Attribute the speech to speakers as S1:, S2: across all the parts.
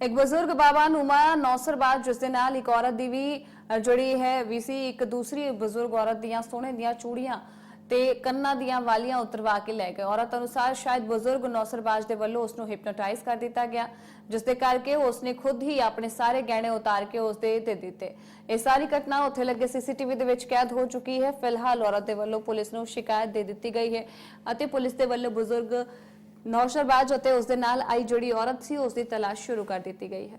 S1: ਇੱਕ ਬਜ਼ੁਰਗ ਬਾਬਾ ਨੂਮਾ ਨੌਸਰਬਾਜ਼ ਜਿਸ ਦੇ ਨਾਲ ਇੱਕ ਔਰਤ ਦੀ ਵੀ ਅ, ਜਿਹੜੀ ਹੈ ਵੀ ਸੀ ਇੱਕ ਦੂਸਰੀ ਬਜ਼ੁਰਗ ਔਰਤ ਦੀਆਂ ਸੋਨੇ ਦੀਆਂ ਚੂੜੀਆਂ ਤੇ ਕੰਨਾਂ ਦੀਆਂ ਵਾਲੀਆਂ ਉਤਰਵਾ ਕੇ ਲੈ ਗਏ। ਔਰਤ ਅਨੁਸਾਰ ਸ਼ਾਇਦ ਬਜ਼ੁਰਗ ਨੌਸਰਬਾਜ਼ ਦੇ ਵੱਲੋਂ ਉਸ ਨੂੰ ਹਿਪਨੋਟਾਈਜ਼ ਕਰ ਦਿੱਤਾ ਗਿਆ ਜਿਸ ਦੇ ਕਰਕੇ ਉਸ ਨੇ ਖੁਦ ਹੀ ਆਪਣੇ ਸਾਰੇ ਗਹਿਣੇ ਉਤਾਰ ਕੇ ਉਸ ਦੇ ਦੇ ਦਿੱਤੇ। ਇਹ ਸਾਰੀ ਘਟਨਾ ਉੱਥੇ ਲੱਗੇ ਸੀਸੀਟੀਵੀ ਦੇ ਵਿੱਚ ਕੈਦ ਹੋ ਚੁੱਕੀ ਹੈ। ਫਿਲਹਾਲ ਔਰਤ ਦੇ ਵੱਲੋਂ ਪੁਲਿਸ ਨੂੰ ਸ਼ਿਕਾਇਤ ਦੇ ਦਿੱਤੀ ਗਈ ਹੈ ਅਤੇ ਪੁਲਿਸ ਦੇ ਵੱਲੋਂ ਬਜ਼ੁਰਗ ਨੌਸ਼ਰਬਾਜ਼ ਅਤੇ ਉਸ ਦੇ ਨਾਲ ਆਈ ਜਿਹੜੀ ਔਰਤ ਸੀ ਉਸ ਦੀ ਤਲਾਸ਼ ਸ਼ੁਰੂ ਕਰ ਦਿੱਤੀ ਗਈ ਹੈ।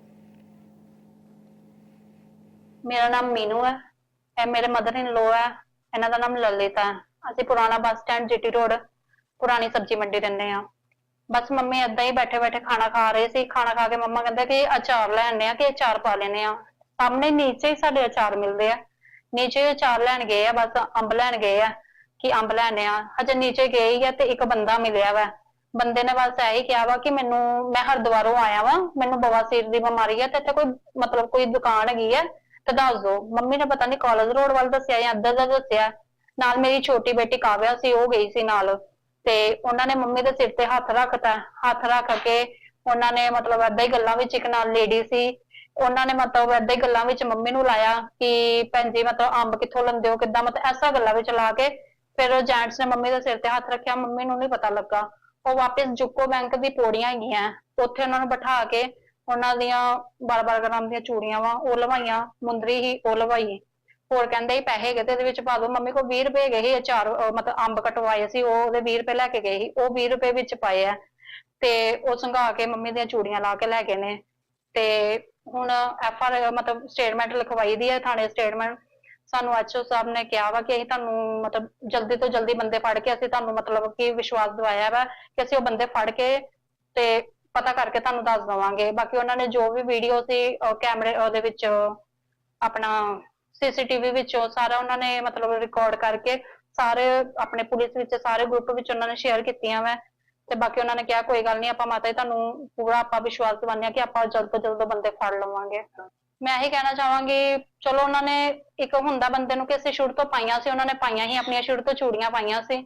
S2: ਮੇਰਾ ਨਾਮ ਮੀਨੂ ਹੈ। ਇਹ ਮੇਰੇ ਮਦਰ ਇਨ ਲੋ ਹੈ। ਇਹਨਾਂ ਦਾ ਨਾਮ ਲਲਿਤ ਹੈ। ਅਸੀਂ ਪੁਰਾਣਾ ਬੱਸ ਸਟੈਂਡ, ਜੀਟੀ ਰੋਡ, ਪੁਰਾਣੀ ਸਬਜ਼ੀ ਮੰਡੀ ਰਹਿੰਦੇ ਆ ਬਸ ਮੰਮੀ ਏਦਾਂ ਹੀ ਬੈਠੇ ਬੈਠੇ ਖਾਣਾ ਖਾ ਰਹੇ ਸੀ। ਖਾਣਾ ਖਾ ਕੇ ਮੰਮਾ ਕਹਿੰਦੇ ਕਿ ਅਚਾਰ ਲੈਣੇ ਆ ਕਿ ਅਚਾਰ ਪਾ ਲੈਣੇ ਆ ਸਾਹਮਣੇ ਨੀਚੇ ਹੀ ਸਾਡੇ ਅਚਾਰ ਮਿਲਦੇ ਆ। ਨੀਚੇ ਅਚਾਰ ਲੈਣ ਗਏ ਆ, ਬਸ ਅੰਬ ਲੈਣ ਗਏ ਆ ਕਿ ਅੰਬ ਲੈਣੇ ਆ ਹਜੇ ਨੀਚੇ ਗਏ ਹੀ ਆ ਤੇ ਇੱਕ ਬੰਦਾ ਮਿਲਿਆ ਵਾ। ਬੰਦੇ ਨੇ ਬਸ ਇਹੀ ਕਿਹਾ ਵਾ ਕਿ ਮੈਨੂੰ, ਮੈਂ ਹਰਿਦੁਆਰੋਂ ਆਇਆ ਵਾ, ਮੈਨੂੰ ਬਵਾਸੀਰ ਦੀ ਬਿਮਾਰੀ ਹੈ ਤੇ ਇੱਥੇ ਕੋਈ ਮਤਲਬ ਕੋਈ ਦੁਕਾਨ ਹੈਗੀ ਹੈ ਤੇ ਦੱਸ ਦੋ। ਮੰਮੀ ਨੇ ਪਤਾ ਨਹੀਂ ਕਾਲਜ ਰੋਡ ਵੱਲ ਦੱਸਿਆ ਜਾਂ ਅੱਧਰ ਦਾ ਦੱਸਿਆ। ਨਾਲ ਮੇਰੀ ਛੋਟੀ ਬੇਟੀ ਕਾਵਿਆ ਸੀ, ਉਹ ਗਈ ਸੀ ਨਾਲ। ਤੇ ਉਹਨਾਂ ਨੇ ਮੰਮੀ ਦੇ ਸਿਰ ਤੇ ਹੱਥ ਰੱਖਤਾ, ਹੱਥ ਰੱਖ ਕੇ ਉਹਨਾਂ ਨੇ ਮਤਲਬ ਏਦਾਂ ਹੀ ਗੱਲਾਂ ਵਿੱਚ ਇੱਕ ਨਾਲ ਲੇਡੀ ਸੀ। ਉਹਨਾਂ ਨੇ ਮਤਲਬ ਏਦਾਂ ਹੀ ਗੱਲਾਂ ਵਿੱਚ ਮੰਮੀ ਨੂੰ ਲਾਇਆ ਕਿ ਭੈਣ ਜੀ ਮਤਲਬ ਅੰਬ ਕਿੱਥੋਂ ਲੈਂਦੇ ਹੋ, ਕਿੱਦਾਂ ਮਤਲਬ ਐਸਾ ਗੱਲਾਂ ਵਿੱਚ ਲਾ ਕੇ, ਫਿਰ ਜੈਂਟਸ ਨੇ ਮੰਮੀ ਦੇ ਸਿਰ ਤੇ ਹੱਥ ਰੱਖਿਆ, ਮੰਮੀ ਨੂੰ ਨਹੀਂ ਪਤਾ ਲੱਗਾ। ਉਹ ਵਾਪਸ ਜੁਕੋ ਬੈਂਕ ਦੀ ਪੌੜੀਆਂ ਹੈਗੀਆਂ। ਉੱਥੇ ਉਹਨਾਂ ਨੂੰ ਬਿਠਾ ਕੇ ਉਹਨਾਂ ਦੀਆਂ 12-12 ਗ੍ਰਾਮ ਦੀਆਂ ਚੂੜੀਆਂ ਵਾ, ਉਹ ਲਵਾਈਆਂ, ਮੁੰਦਰੀ ਹੀ ਉਹ ਲਵਾਈ। ਹੋਰ ਕਹਿੰਦੇ ਹੀ ਪੈਸੇ ਹੈਗੇ ਤੇ ਇਹਦੇ ਵਿੱਚ ਪਾ ਦਿਓ ਮੰਮੀ ਕੋਲ 20 ਰੁਪਏ ਗਏ ਸੀ ਅਚਾਰ ਮਤਲਬ ਅੰਬ ਕਟਵਾਏ ਸੀ, ਉਹ ਉਹਦੇ 20 ਰੁਪਏ ਲੈ ਕੇ ਗਏ ਸੀ, ਉਹ 20 ਰੁਪਏ ਵਿੱਚ ਪਾਏ ਆ। ਤੇ ਉਹ ਸੰਘਾ ਕੇ ਮੰਮੀ ਦੀਆਂ ਚੂੜੀਆਂ ਲਾ ਕੇ ਲੈ ਗਏ ਨੇ। ਤੇ ਹੁਣ ਐਫ ਆਰ, ਮਤਲਬ ਸਟੇਟਮੈਂਟ ਲਿਖਵਾਈ ਦੀ ਹੈ ਥਾਣੇ ਸਟੇਟਮੈਂਟ। ਸਾਨੂੰ ਐਚਓ ਸਾਹਿਬ ਨੇ ਕਿਹਾ ਵਾ ਕਿ ਅਸੀਂ ਤੁਹਾਨੂੰ ਮਤਲਬ ਜਲਦੀ ਤੋਂ ਜਲਦੀ ਬੰਦੇ ਫੜ ਕੇ ਅਸੀਂ ਤੁਹਾਨੂੰ ਮਤਲਬ ਕਿ ਵਿਸ਼ਵਾਸ ਦਵਾਇਆ ਵਾ ਕਿ ਅਸੀਂ ਉਹ ਬੰਦੇ ਫੜ ਕੇ ਤੇ ਪਤਾ ਕਰਕੇ ਤੁਹਾਨੂੰ ਦੱਸ ਦਵਾਂਗੇ। ਬਾਕੀ ਉਹਨਾਂ ਨੇ ਜੋ ਵੀ ਵੀਡੀਓ ਸੀ ਅਹ ਕੈਮਰੇ ਉਹਦੇ ਵਿੱਚ, ਆਪਣਾ ਸੀਸੀਟੀਵੀ ਵਿੱਚੋਂ ਸਾਰਾ ਉਹਨਾਂ ਨੇ ਮਤਲਬ ਰਿਕਾਰਡ ਕਰਕੇ ਸਾਰੇ ਆਪਣੇ ਪੁਲਿਸ ਵਿੱਚ, ਸਾਰੇ ਗਰੁੱਪ ਵਿੱਚ ਉਹਨਾਂ ਨੇ ਸ਼ੇਅਰ ਕੀਤੀਆਂ ਵਾ। ਤੇ ਬਾਕੀ ਉਹਨਾਂ ਨੇ ਕਿਹਾ, ਕੋਈ ਗੱਲ ਨਹੀਂ ਆਪਾਂ ਮਾਤਾ ਜੀ, ਤੁਹਾਨੂੰ ਪੂਰਾ ਆਪਾਂ ਵਿਸ਼ਵਾਸ ਦਿਵਾਉਂਦੇ ਹਾਂ ਕਿ ਆਪਾਂ ਜਲਦ ਤੋਂ ਜਲਦ ਬੰਦੇ ਫੜ ਲਵਾਂਗੇ। ਮੈਂ ਇਹੀ ਕਹਿਣਾ ਚਾਹਾਂਗੀ, ਚਲੋ ਉਹਨਾਂ ਨੇ ਇੱਕ ਹੁੰਦਾ ਬੰਦੇ ਨੂੰ ਕਿ ਅਸੀਂ ਸ਼ੁਰੂ ਤੋਂ ਪਾਈਆਂ ਸੀ, ਉਹਨਾਂ ਨੇ ਪਾਈਆਂ ਹੀ ਆਪਣੀਆਂ, ਸ਼ੁਰੂ ਤੋਂ ਚੂੜੀਆਂ ਪਾਈਆਂ ਸੀ।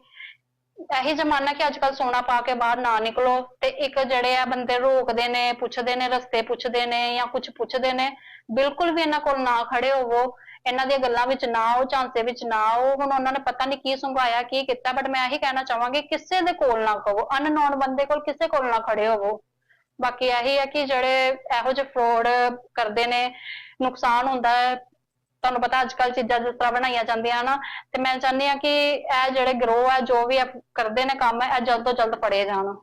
S2: ਇਹੀ ਜ਼ਮਾਨਾ ਕਿ ਅੱਜ ਕੱਲ ਸੋਨਾ ਪਾ ਕੇ ਬਾਹਰ ਨਾ ਨਿਕਲੋ ਤੇ ਇੱਕ ਜਿਹੜੇ ਆ ਬੰਦੇ ਰੋਕਦੇ ਨੇ, ਪੁੱਛਦੇ ਨੇ, ਰਸਤੇ ਪੁੱਛਦੇ ਨੇ ਜਾਂ ਕੁਝ ਪੁੱਛਦੇ ਨੇ, ਬਿਲਕੁਲ ਵੀ ਇਹਨਾਂ ਕੋਲ ਨਾ ਖੜੇ ਹੋਵੋ। ਇਹਨਾਂ ਦੀਆਂ ਗੱਲਾਂ ਵਿੱਚ ਨਾ ਆਓ, ਝਾਂਸੇ ਵਿੱਚ ਨਾ ਆਓ। ਹੁਣ ਉਹਨਾਂ ਨੇ ਪਤਾ ਨਹੀਂ ਕੀ ਸੰਘਾਇਆ, ਕੀ ਕੀਤਾ ਬਟ ਮੈਂ ਇਹੀ ਕਹਿਣਾ ਚਾਹਾਂਗੀ, ਕਿਸੇ ਦੇ ਕੋਲ ਨਾ ਕਹੋ। ਅਨਨੋਨ ਬੰਦੇ ਕੋਲ ਕਿਸੇ ਕੋਲ ਨਾ ਖੜੇ ਹੋਵੋ। ਬਾਕੀ ਇਹੀ ਹੈ ਕਿ ਜਿਹੜੇ ਇਹੋ ਜਿਹੇ ਫਰੋਡ ਕਰਦੇ ਨੇ, ਨੁਕਸਾਨ ਹੁੰਦਾ ਹੈ, ਤੁਹਾਨੂੰ ਪਤਾ ਅੱਜ ਕੱਲ ਚੀਜ਼ਾਂ ਜਿਸ ਤਰ੍ਹਾਂ ਬਣਾਈਆਂ ਜਾਂਦੀਆਂ ਨਾ ਤੇ ਮੈਂ ਚਾਹੁੰਦੀ ਹਾਂ ਕਿ ਇਹ ਜਿਹੜੇ ਗਰੋਹ ਹੈ ਜੋ ਵੀ ਇਹ ਕਰਦੇ ਨੇ ਕੰਮ, ਇਹ ਜਲਦ ਤੋਂ ਜਲਦ ਫੜੇ ਜਾਣ।